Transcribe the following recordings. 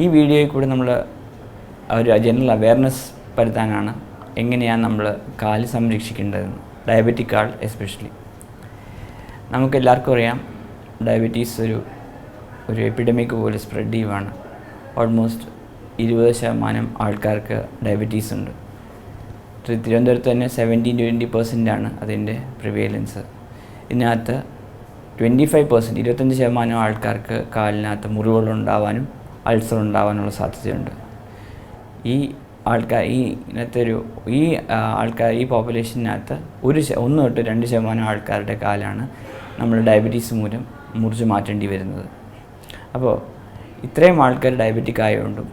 ഈ വീഡിയോയിൽ കൂടി നമ്മൾ ഒരു ജനറൽ അവയർനെസ് പരത്താനാണ് എങ്ങനെയാണ് നമ്മൾ കാൽ സംരക്ഷിക്കേണ്ടതെന്ന് ഡയബറ്റിക് കാൾ എസ്പെഷ്യലി നമുക്ക് എല്ലാവർക്കും അറിയാം ഡയബറ്റീസ് ഒരു ഒരു എപ്പിഡമിക് പോലെ സ്പ്രെഡ് ചെയ്യുവാണ്. ഓൾമോസ്റ്റ് ഇരുപത് ശതമാനം ആൾക്കാർക്ക് ഡയബറ്റീസ് ഉണ്ട്. തിരുവനന്തപുരത്ത് തന്നെ സെവന്റീൻ ട്വന്റി പെർസെന്റാണ് അതിന്റെ പ്രിവേലൻസ് ഇതിനകത്ത് ട്വന്റി ഫൈവ് പെർസെന്റ് ഇരുപത്തഞ്ച് ശതമാനം ആൾക്കാർക്ക് കാലിനകത്ത് മുറിവുകൾ ഉണ്ടാവാനും അൾസർ ഉണ്ടാവാനുള്ള സാധ്യതയുണ്ട്. ഈ ആൾക്കാർ ഈ ഇന്നത്തെ ഒരു ഈ ആൾക്കാർ ഈ പോപ്പുലേഷനകത്ത് ഒരു ഒന്ന് തൊട്ട് രണ്ട് ശതമാനം ആൾക്കാരുടെ കാലാണ് നമ്മൾ ഡയബറ്റീസ് മൂലം മുറിച്ച് മാറ്റേണ്ടി വരുന്നത്. അപ്പോൾ ഇത്രയും ആൾക്കാർ ഡയബറ്റിക് ആയതുകൊണ്ടും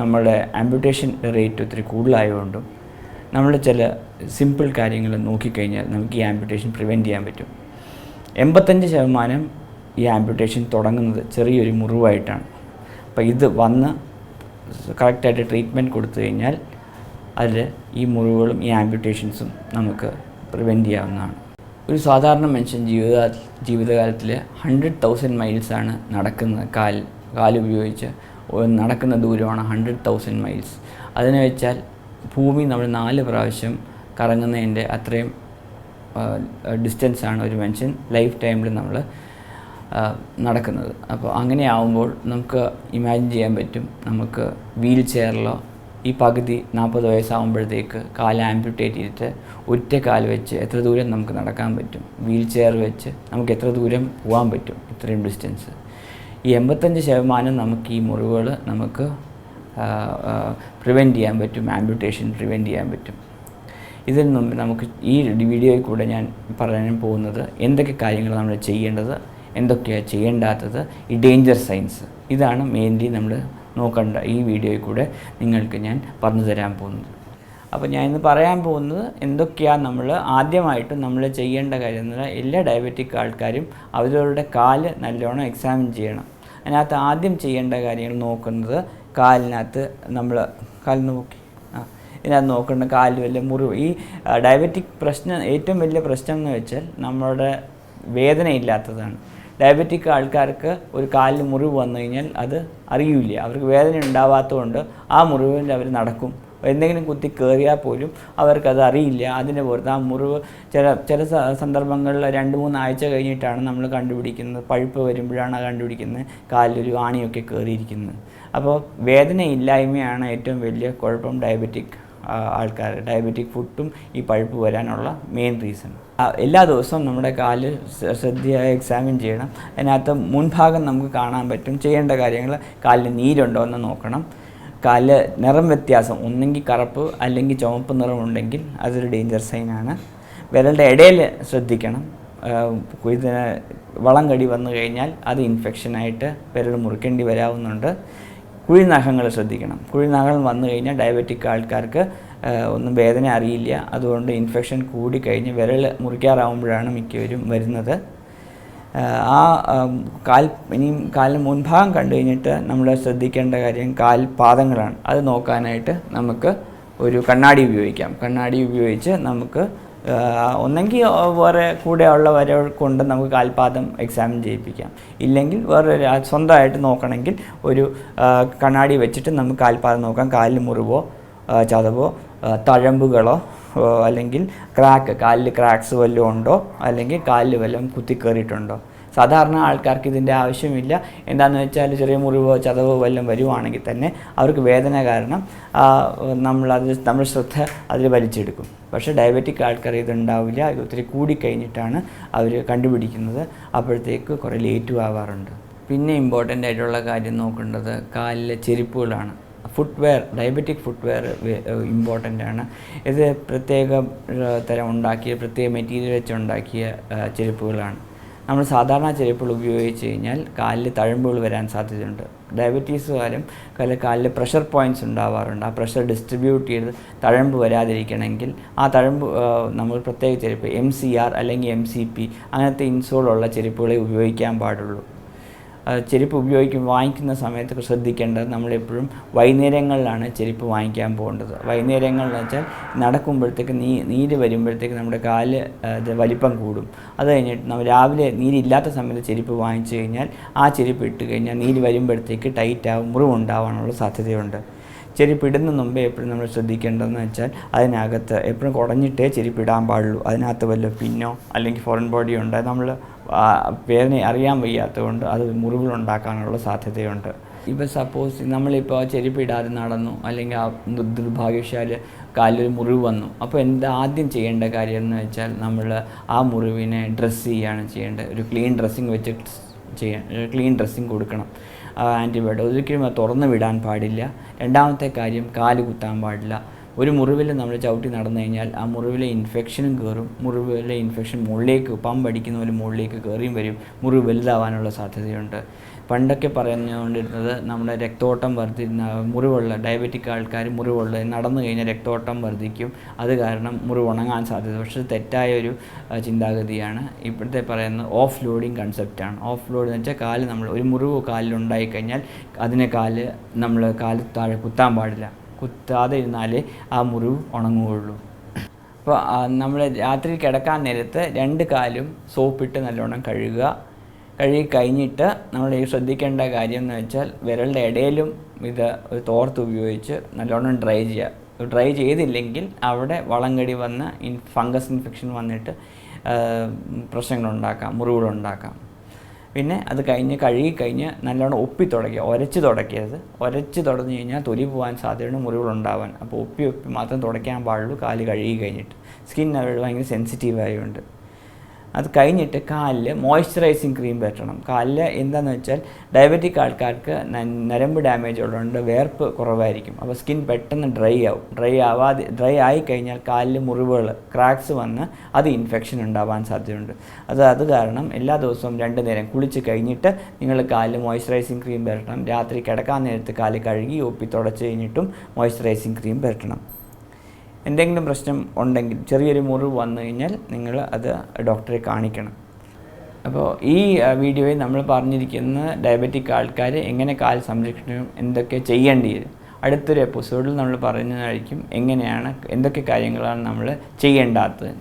നമ്മുടെ ആംബ്യൂട്ടേഷൻ റേറ്റ് ഒത്തിരി കൂടുതലായതുകൊണ്ടും നമ്മൾ ചില സിമ്പിൾ കാര്യങ്ങൾ നോക്കിക്കഴിഞ്ഞാൽ നമുക്ക് ഈ ആംബ്യൂട്ടേഷൻ പ്രിവെന്റ് ചെയ്യാൻ പറ്റും. എൺപത്തഞ്ച് ശതമാനം ഈ ആംബ്യൂട്ടേഷൻ തുടങ്ങുന്നത് ചെറിയൊരു മുറിവായിട്ടാണ്. അപ്പോൾ ഇത് വന്ന് കറക്റ്റായിട്ട് ട്രീറ്റ്മെന്റ് കൊടുത്തു കഴിഞ്ഞാൽ അതിൽ ഈ മുറിവുകളും ഈ ആംബ്യൂട്ടേഷൻസും നമുക്ക് പ്രിവെന്റ് ചെയ്യാവുന്നതാണ്. ഒരു സാധാരണ മനുഷ്യൻ ജീവിത ജീവിതകാലത്തിൽ ഹൺഡ്രഡ് തൗസൻഡ് മൈൽസാണ് നടക്കുന്നത്. കാൽ കാലുപയോഗിച്ച് നടക്കുന്ന ദൂരമാണ് ഹൺഡ്രഡ് തൗസൻഡ് മൈൽസ് അതിനെ വെച്ചാൽ ഭൂമി നമ്മൾ നാല് പ്രാവശ്യം കറങ്ങുന്നതിന്റെ അത്രയും ഡിസ്റ്റൻസാണ് ഒരു മനുഷ്യൻ. ലൈഫ് ടൈമിൽ നമ്മൾ നടക്കുന്നത്. അപ്പോൾ അങ്ങനെ ആവുമ്പോൾ നമുക്ക് ഇമാജിൻ ചെയ്യാൻ പറ്റും. നമുക്ക് വീൽ ചെയറിലോ ഈ പകുതി നാൽപ്പത് വയസ്സാകുമ്പോഴത്തേക്ക് കാൽ ആംപ്യൂട്ടേറ്റ് ചെയ്തിട്ട് ഒറ്റ കാൽ വെച്ച് എത്ര ദൂരം നമുക്ക് നടക്കാൻ പറ്റും. വീൽ ചെയർ വെച്ച് നമുക്ക് എത്ര ദൂരം പോകാൻ പറ്റും. ഇത്രയും ഡിസ്റ്റൻസ് ഈ എൺപത്തഞ്ച് ശതമാനം നമുക്ക് ഈ മുറിവുകൾ നമുക്ക് പ്രിവെന്റ് ചെയ്യാൻ പറ്റും. ആംബ്യൂട്ടേഷൻ പ്രിവെന്റ് ചെയ്യാൻ പറ്റും. ഇതിൽ നിന്ന് നമുക്ക് ഈ വീഡിയോയിൽ കൂടെ ഞാൻ പറയാൻ പോകുന്നത് എന്തൊക്കെ കാര്യങ്ങൾ നമ്മൾ ചെയ്യേണ്ടത് എന്തൊക്കെയാണ് ചെയ്യേണ്ടാത്തത്? ഈ ഡേഞ്ചർ സൈൻസ് ഇതാണ് മെയിൻലി നമ്മൾ നോക്കേണ്ട ഈ വീഡിയോയിൽ കൂടെ നിങ്ങൾക്ക് ഞാൻ പറഞ്ഞു തരാൻ പോകുന്നത്. അപ്പോൾ ഞാൻ ഇന്ന് പറയാൻ പോകുന്നത് എന്തൊക്കെയാണ് നമ്മൾ ആദ്യമായിട്ട് നമ്മൾ ചെയ്യേണ്ട കാര്യം എന്ന് പറഞ്ഞാൽ എല്ലാ ഡയബറ്റിക് ആൾക്കാരും അവരവരുടെ കാൽ നല്ലോണം എക്സാമിൻ ചെയ്യണം. അതിനകത്ത് ആദ്യം ചെയ്യേണ്ട കാര്യങ്ങൾ നോക്കുന്നത് കാലിനകത്ത് നമ്മൾ കാൽ നോക്കി. ആ ഇതിനകത്ത് നോക്കേണ്ട കാലിൽ വല്ല മുറിവ്. ഈ ഡയബറ്റിക് പ്രശ്നം ഏറ്റവും വലിയ പ്രശ്നം എന്ന് വെച്ചാൽ നമ്മുടെ വേദനയില്ലാത്തതാണ് ഡയബറ്റിക് ആൾക്കാർക്ക് ഒരു കാലിന് മുറിവ് വന്നു കഴിഞ്ഞാൽ അത് അറിയില്ല. അവർക്ക് വേദന ഉണ്ടാവാത്തതുകൊണ്ട് ആ മുറിവിൽ അവർ നടക്കും. എന്തെങ്കിലും കുത്തി കയറിയാൽ പോലും അവർക്കത് അറിയില്ല. അതിന്റെ പുറത്ത് ആ മുറിവ് ചില ചില സന്ദർഭങ്ങളിൽ രണ്ട് മൂന്ന് ആഴ്ച കഴിഞ്ഞിട്ടാണ് നമ്മൾ കണ്ടുപിടിക്കുന്നത്. പഴുപ്പ് വരുമ്പോഴാണ് കണ്ടുപിടിക്കുന്നത്. കാലിലൊരു ആണിയൊക്കെ കയറിയിരിക്കുന്നത് അപ്പോൾ വേദനയില്ലായ്മയാണ് ഏറ്റവും വലിയ കുഴപ്പം ഡയബറ്റിക്. ആൾക്കാർ ഡയബറ്റിക് ഫുഡും ഈ പഴുപ്പ് വരാനുള്ള മെയിൻ റീസൺ എല്ലാ ദിവസവും നമ്മുടെ കാൽ ശ്ര- ശ്രദ്ധയായി എക്സാമിൻ ചെയ്യണം. അതിനകത്ത് മുൻഭാഗം നമുക്ക് കാണാൻ പറ്റും ചെയ്യേണ്ട കാര്യങ്ങൾ കാലിൽ നീരുണ്ടോ എന്ന് നോക്കണം. കാലിൽ നിറം വ്യത്യാസം ഒന്നെങ്കിൽ കറുപ്പ് അല്ലെങ്കിൽ ചുവപ്പ് നിറമുണ്ടെങ്കിൽ അതൊരു ഡേഞ്ചർ സൈനാണ് വിരലുടെ ഇടയിൽ ശ്രദ്ധിക്കണം. ഇതിന് വളം കടി വന്നു കഴിഞ്ഞാൽ അത് ഇൻഫെക്ഷനായിട്ട് വിരൽ മുറിക്കേണ്ടി വരാവുന്നുണ്ട്. കുഴിനഖങ്ങൾ ശ്രദ്ധിക്കണം. കുഴിനഖങ്ങൾ വന്നു കഴിഞ്ഞാൽ ഡയബറ്റിക് ആൾക്കാർക്ക് ഒന്നും വേദന അറിയില്ല. അതുകൊണ്ട് ഇൻഫെക്ഷൻ കൂടിക്കഴിഞ്ഞ് വിരൽ മുറിക്കാറാവുമ്പോഴാണ് മിക്കവരും വരുന്നത്. ആ കാൽ ഇനിയും കാലിന് മുൻഭാഗം കണ്ടു കഴിഞ്ഞിട്ട് നമ്മൾ ശ്രദ്ധിക്കേണ്ട കാര്യം കാൽ പാദങ്ങളാണ്. അത് നോക്കാനായിട്ട് നമുക്ക് ഒരു കണ്ണാടി ഉപയോഗിക്കാം. കണ്ണാടി ഉപയോഗിച്ച് നമുക്ക് ഒന്നെങ്കിൽ വേറെ കൂടെ ഉള്ള വരെ കൊണ്ട് നമുക്ക് കാൽപാദം എക്സാമിൻ ചെയ്യിപ്പിക്കാം ഇല്ലെങ്കിൽ വേറെ സ്വന്തമായിട്ട് നോക്കണമെങ്കിൽ ഒരു കണ്ണാടി വെച്ചിട്ട് നമുക്ക് കാൽപാദം നോക്കാം. കാലിൽ മുറിവോ ചതവോ തഴമ്പുകളോ അല്ലെങ്കിൽ ക്രാക്ക് കാലിൽ ക്രാക്സ് വല്ലതും ഉണ്ടോ? അല്ലെങ്കിൽ കാലിൽ വല്ലതും കുത്തിക്കയറിയിട്ടുണ്ടോ സാധാരണ ആൾക്കാർക്ക് ഇതിന്റെ ആവശ്യമില്ല. എന്താണെന്ന് വെച്ചാൽ ചെറിയ മുറിവോ ചതവോ വല്ലതും വരുവാണെങ്കിൽ തന്നെ അവർക്ക് വേദന കാരണം നമ്മൾ നമ്മളത് നമ്മൾ ശ്രദ്ധ അതിൽ വലിച്ചെടുക്കും. പക്ഷേ ഡയബറ്റിക് ആൾക്കാർ ഇതുണ്ടാവില്ല. ഇത് ഒത്തിരി കൂടിക്കഴിഞ്ഞിട്ടാണ് അവർ കണ്ടുപിടിക്കുന്നത്. അപ്പോഴത്തേക്ക് കുറേ ലേറ്റും ആവാറുണ്ട്. പിന്നെ ഇമ്പോർട്ടന്റ് ആയിട്ടുള്ള കാര്യം നോക്കേണ്ടത് കാലിലെ ചെരുപ്പുകളാണ്. ഫുട്വെയർ ഡയബറ്റിക് ഫുട്വെയർ ഇമ്പോർട്ടന്റ് ആണ്. ഇത് പ്രത്യേക തരം ഉണ്ടാക്കിയ പ്രത്യേക മെറ്റീരിയൽ വെച്ച് ഉണ്ടാക്കിയ ചെരുപ്പുകളാണ്. നമ്മൾ സാധാരണ ചെരുപ്പുകൾ ഉപയോഗിച്ച് കഴിഞ്ഞാൽ കാലിൽ തഴമ്പുകൾ വരാൻ സാധ്യതയുണ്ട്. ഡയബറ്റീസ് കാലം കാലിൽ കാലിൽ പ്രഷർ പോയിന്റ്സ് ഉണ്ടാവാറുണ്ട്. ആ പ്രഷർ ഡിസ്ട്രിബ്യൂട്ട് ചെയ്ത് തഴമ്പ് വരാതിരിക്കണമെങ്കിൽ ആ തഴമ്പ് നമ്മൾ പ്രത്യേക ചെരുപ്പ് എം സി ആർ അല്ലെങ്കിൽ എം സി പി അങ്ങനത്തെ ഇൻസോളുള്ള ചെരുപ്പുകളെ ഉപയോഗിക്കാൻ പാടുള്ളൂ. ചെരുപ്പ് ഉപയോഗിക്കും വാങ്ങിക്കുന്ന സമയത്ത് ശ്രദ്ധിക്കേണ്ടത് നമ്മളെപ്പോഴും വൈകുന്നേരങ്ങളിലാണ് ചെരുപ്പ് വാങ്ങിക്കാൻ പോകേണ്ടത്. വൈകുന്നേരങ്ങളിൽ വെച്ചാൽ നടക്കുമ്പോഴത്തേക്ക് നീ നീര് വരുമ്പോഴത്തേക്ക് നമ്മുടെ കാൽ വലിപ്പം കൂടും. അത് കഴിഞ്ഞിട്ട് നമ്മൾ രാവിലെ നീരില്ലാത്ത സമയത്ത് ചെരുപ്പ് വാങ്ങിച്ചു കഴിഞ്ഞാൽ ആ ചെരുപ്പ് ഇട്ട് കഴിഞ്ഞാൽ നീര് വരുമ്പോഴത്തേക്ക് ടൈറ്റ് ആവും മുറിവുണ്ടാവാനുള്ള സാധ്യതയുണ്ട്. ചെരുപ്പ് ഇടുന്ന മുമ്പേ എപ്പോഴും നമ്മൾ ശ്രദ്ധിക്കേണ്ടതെന്ന് വെച്ചാൽ അതിനകത്ത് എപ്പോഴും കുടഞ്ഞിട്ടേ ചെരുപ്പ് ഇടാൻ പാടുള്ളൂ. അതിനകത്ത് വല്ല പിന്നോ അല്ലെങ്കിൽ ഫോറിൻ ബോഡിയോ ഉണ്ടായി നമ്മൾ വേദന അറിയാൻ വയ്യാത്തതുകൊണ്ട് അത് മുറിവുകളുണ്ടാക്കാനുള്ള സാധ്യതയുണ്ട്. ഇപ്പോൾ സപ്പോസ് നമ്മളിപ്പോൾ ചെരുപ്പ് ഇടാതെ നടന്നു അല്ലെങ്കിൽ ആ ദുർഭാഗ്യവശാൽ കാലിൽ മുറിവ് വന്നു. അപ്പോൾ എന്താ ആദ്യം ചെയ്യേണ്ട കാര്യം എന്ന് വെച്ചാൽ നമ്മൾ ആ മുറിവിനെ ഡ്രസ്സ് ചെയ്യുകയാണ് ചെയ്യേണ്ടത്. ഒരു ക്ലീൻ ഡ്രസ്സിങ് വെച്ച് ചെയ്യാൻ ക്ലീൻ ഡ്രസ്സിങ് കൊടുക്കണം. ആന്റിബയോട്ടിക് ഒരിക്കലും തുറന്ന് വിടാൻ പാടില്ല. രണ്ടാമത്തെ കാര്യം കാൽ കുത്താൻ പാടില്ല. ഒരു മുറിവിൽ നമ്മൾ ചവിട്ടി നടന്നു കഴിഞ്ഞാൽ ആ മുറിവിലെ ഇൻഫെക്ഷനും കയറും മുറിവിലെ ഇൻഫെക്ഷൻ മുകളിലേക്ക് പമ്പ് അടിക്കുന്ന പോലെ മുകളിലേക്ക് കയറിയും വരും. മുറിവ് വലുതാവാനുള്ള സാധ്യതയുണ്ട്. പണ്ടൊക്കെ പറഞ്ഞുകൊണ്ടിരുന്നത് നമ്മുടെ രക്തോട്ടം വർദ്ധി മുറിവുള്ള ഡയബറ്റിക് ആൾക്കാർ മുറിവുള്ള നടന്നു കഴിഞ്ഞാൽ രക്തോട്ടം വർദ്ധിക്കും അത് കാരണം മുറിവ് ഉണങ്ങാൻ സാധ്യത. പക്ഷേ തെറ്റായ ഒരു ചിന്താഗതിയാണ്. ഇപ്പോഴത്തെ പറയുന്നത് ഓഫ് ലോഡിങ് കൺസെപ്റ്റാണ് ഓഫ് ലോഡ് എന്ന് വെച്ചാൽ കാൽ നമ്മൾ ഒരു മുറിവ് കാലിൽ ഉണ്ടായിക്കഴിഞ്ഞാൽ അതിനെ കാൽ നമ്മൾ കാൽ താഴെ കുത്താൻ പാടില്ല. കുത്താതെ ഇരുന്നാലേ ആ മുറിവ് ഉണങ്ങുകയുള്ളൂ. അപ്പോൾ നമ്മൾ രാത്രി കിടക്കാൻ നേരത്ത് രണ്ട് കാലും സോപ്പിട്ട് നല്ലോണം കഴുകുക. കഴുകി കഴിഞ്ഞിട്ട് നമ്മൾ ഈ ശ്രദ്ധിക്കേണ്ട കാര്യം എന്ന് വെച്ചാൽ വിരലിന്റെ ഇടയിലും ഇത് ഒരു തോർത്ത് ഉപയോഗിച്ച് നല്ലോണം ഡ്രൈ ചെയ്യുക. ഡ്രൈ ചെയ്തില്ലെങ്കിൽ അവിടെ വളങ്കടി വന്ന് ഇൻ ഫംഗസ് ഇൻഫെക്ഷൻ വന്നിട്ട് പ്രശ്നങ്ങളുണ്ടാക്കാം മുറിവുകളുണ്ടാക്കാം. പിന്നെ അത് കഴിഞ്ഞ് കഴുകി കഴിഞ്ഞ് നല്ലോണം ഒപ്പി തുടക്കുക ഒരച്ച് തുടക്കിയത്. ഒരച്ച് തുടഞ്ഞു കഴിഞ്ഞാൽ തൊലി പോകാൻ സാധ്യതയുണ്ട് മുറിവുകളുണ്ടാവാൻ അപ്പോൾ ഒപ്പി ഒപ്പി മാത്രം തുടയ്ക്കാൻ പാടുള്ളൂ കാൽ കഴുകി കഴിഞ്ഞിട്ട്. സ്കിൻ ഭയങ്കര സെൻസിറ്റീവ് ആയതുകൊണ്ട്. അത് കഴിഞ്ഞിട്ട് കാലിൽ മോയ്സ്ചറൈസിങ് ക്രീം പറ്റണം കാലിൽ എന്താണെന്ന് വെച്ചാൽ ഡയബറ്റിക് ആൾക്കാർക്ക് നരമ്പ് ഡാമേജ് ഉള്ളതുകൊണ്ട് വേർപ്പ് കുറവായിരിക്കും. അപ്പോൾ സ്കിൻ പെട്ടെന്ന് ഡ്രൈ ആവും. ഡ്രൈ ആവാതെ ഡ്രൈ ആയി കഴിഞ്ഞാൽ കാലിൽ മുറിവുകൾ ക്രാക്സ് വന്ന് അത് ഇൻഫെക്ഷൻ ഉണ്ടാവാൻ സാധ്യതയുണ്ട്. അത് അത് കാരണം എല്ലാ ദിവസവും രണ്ട് നേരം കുളിച്ച് കഴിഞ്ഞിട്ട് നിങ്ങൾ കാലിൽ മോയ്സ്ചറൈസിങ് ക്രീം പുരട്ടണം രാത്രി കിടക്കാൻ നേരത്ത് കാൽ കഴുകി ഒപ്പി തുടച്ച് കഴിഞ്ഞിട്ടും മോയ്സ്ചറൈസിങ് ക്രീം പുരട്ടണം എന്തെങ്കിലും പ്രശ്നം ഉണ്ടെങ്കിൽ ചെറിയൊരു മുറിവ് വന്നു കഴിഞ്ഞാൽ നിങ്ങൾ അത് ഡോക്ടറെ കാണിക്കണം. അപ്പോൾ ഈ വീഡിയോയിൽ നമ്മൾ പറഞ്ഞിരിക്കുന്ന ഡയബറ്റിക് ആൾക്കാർ എങ്ങനെ കാൽ സംരക്ഷിക്കണം എന്തൊക്കെ ചെയ്യേണ്ടി വരും. അടുത്തൊരു എപ്പിസോഡിൽ നമ്മൾ പറയുന്നതായിരിക്കും എങ്ങനെയാണ് എന്തൊക്കെ കാര്യങ്ങളാണ് നമ്മൾ ചെയ്യേണ്ടാത്തത്.